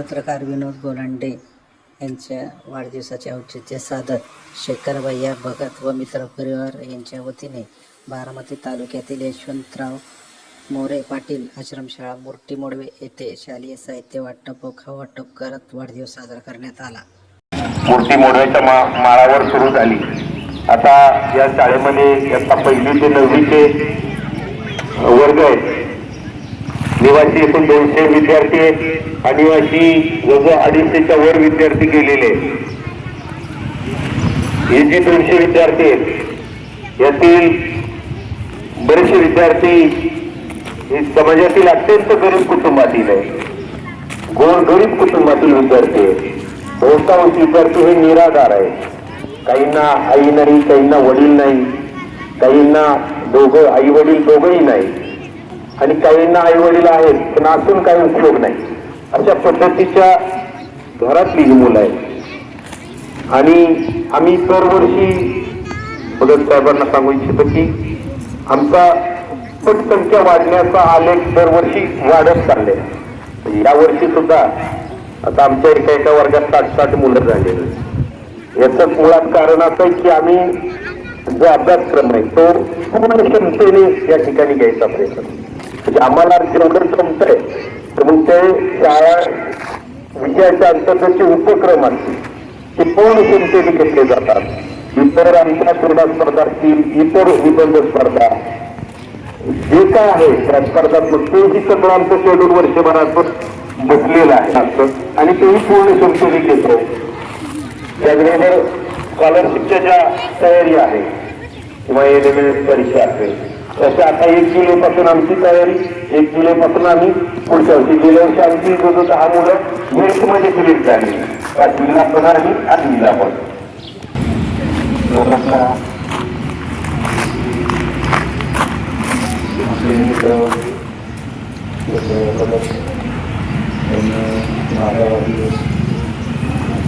पत्रकार विनोद गोलांडे यांच्या वाढदिवसाचे औचित्य साधत शेखरभैया भगत व मित्र परिवार यांच्या वतीने बारामती तालुक्यातील यशवंतराव मोरे पाटील आश्रमशाळा मूर्ती मोडवे येथे शालेय साहित्य वाटप व वाटप करत वाढदिवस साजरा करण्यात आला. मूर्ती मोडव्याच्या मा माळावर सुरू झाली. आता या शाळेमध्ये पहिली ते नववीचे वर्ग आहेत. निवासी एकूण दोनशे विद्यार्थी आहेत. अनिवासी जवळ अडीचशेच्या वर विद्यार्थी गेलेले आहेत. हे जे दोनशे विद्यार्थी आहेत यातील बरेचसे विद्यार्थी हे समाजातील अत्यंत गरीब कुटुंबातील आहे गोर गरीब कुटुंबातील विद्यार्थी आहेत. बहुतांश विद्यार्थी हे निराधार आहे काहींना आई नाही काहींना वडील नाही काहींना दोघं आई वडील दोघंही नाही. आणि काहींना आई वडील आहेत पण असून काही उपयोग नाही. अशा पद्धतीच्या घरातली ही मुलं आहेत. आणि आम्ही दरवर्षी भगत साहेबांना सांगू इच्छितो की आमचा पटसंख्या वाढण्याचा आलेख दरवर्षी वाढत चालले या वर्षी सुद्धा आता आमच्या एका एका वर्गात साठ साठ मुलं झालेली याचं मुळात कारण असं आहे की आम्ही जो अभ्यासक्रम आहे तो पूर्ण क्षमतेने या ठिकाणी घ्यायचा प्रयत्न म्हणजे आम्हाला जेवढं जमतंय तर मग ते शाळा विषयाच्या अंतर्गतचे उपक्रम असतील ते पूर्ण क्षमतेने घेतले जातात. इतर आमच्या क्रीडा स्पर्धा असतील इतर निबंध स्पर्धा. जे काय आहे त्या स्पर्धात्मक तेही सगळं आमचं शेड्यूल वर्षभरात बसलेलं आहे आमचं. आणि तेही पूर्ण क्षमतेने घेतो त्याचबरोबर स्कॉलरशिपच्या ज्या तयारी आहे किंवा एलिमेंट परीक्षा असेल तशा आता एक जुलैपासून आमची तयारी एक जुलैपासून आम्ही पुढच्या वर्षी गेल्या वर्षी आमची जो दहा मुलं मेरिटमध्ये सिलेक्ट झाली पाचवीला पण आणि आठवीला पण.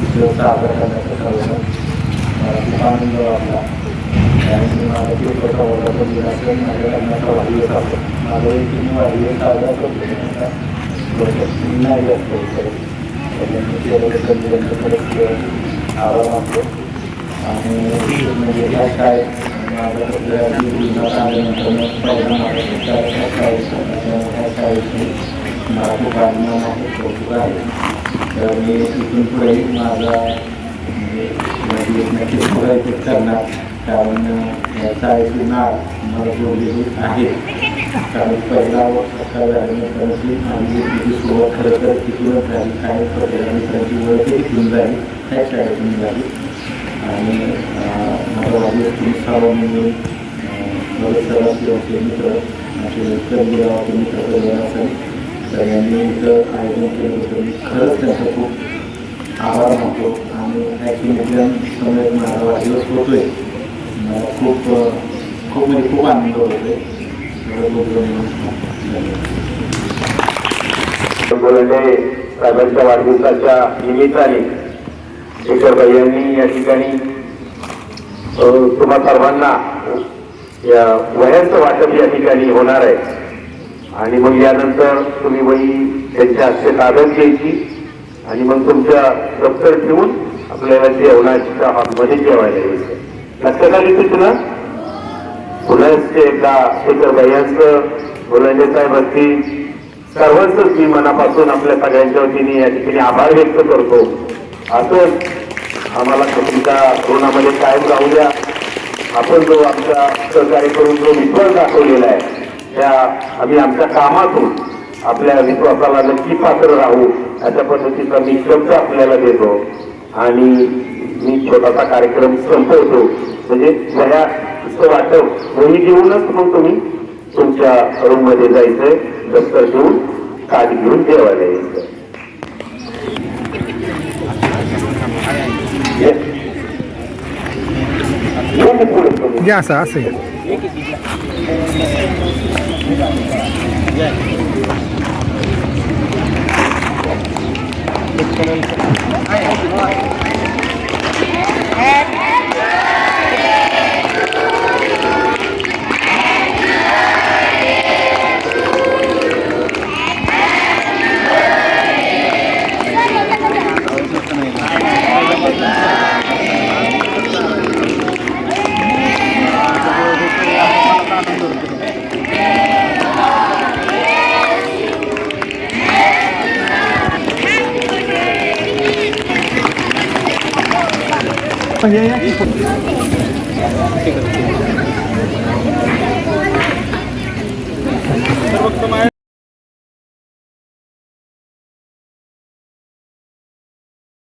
आपले साजरा करण्याचं ठरवलं. आणि माझा एक करतो नाही आभार मानतो आणि काय ह्या शाळेत आहे कौतुक आहे तर मी पुढे माझा म्हणजे एक नक्कीच प्रयत्न करणार कारण याचा एक नाव मला जोडलेली आहे कारण पहिला असा झाल्यानंतर माझी तिची सुरुवात खरं तर तिथूनच झाली काय प्रत्येक मित्रांची ओळख तिथून झाली त्या शाळेतून झाली आणि मला वाढदिवस तुम्ही सर्व म्हणजे बरेच सर्व आपले मित्र असे कर्मी होते मित्र परिवार असेल. तर यांनी इथं आयोजन केलं होतं मी खरंच त्यांचा खूप आभार मानतो. आणि ॲक्च्युली समोर माझा वाढदिवस होतोय. खूप खूप म्हणजे खूप आनंद होतो साहेबांच्या वाढदिवसाच्या निमित्ताने शेखर यांनी या ठिकाणी तुम्हा सर्वांना या वह्यांचं वाटप या ठिकाणी होणार आहे. आणि मग यानंतर तुम्ही वही त्यांच्या हस्ते ताब्यात घ्यायची आणि मग तुमच्या दप्तर ठेवून आपल्याला जेवणाच्या हॉलमध्ये जेवायला यायचं. लक्षात आली सूचना पुन्हा एकदा शेखर भैयांचं गोलंडे साहेब असतील सर्वांचंच मी मनापासून आपल्या सगळ्यांच्या वतीने या ठिकाणी आभार व्यक्त करतो. असंच आम्हाला तुमच्या कोरोनामध्ये कायम राहू द्या आपण जो आमच्या सहकार्य करून जो विश्वास दाखवलेला आहे त्या आम्ही आमच्या कामातून आपल्या विश्वासाला नक्की पात्र राहू अशा पद्धतीचा मी शब्द आपल्याला देतो. आणि मी छोटासा कार्यक्रम संपवतो. म्हणजे सगळ्या वाटव. वही घेऊनच मग तुम्ही तुमच्या रूममध्ये जायचंय दस्तर घेऊन काठ घेऊन देवाला यायचं असं असं तुम्ही. या असं असं आहे. म्हणजे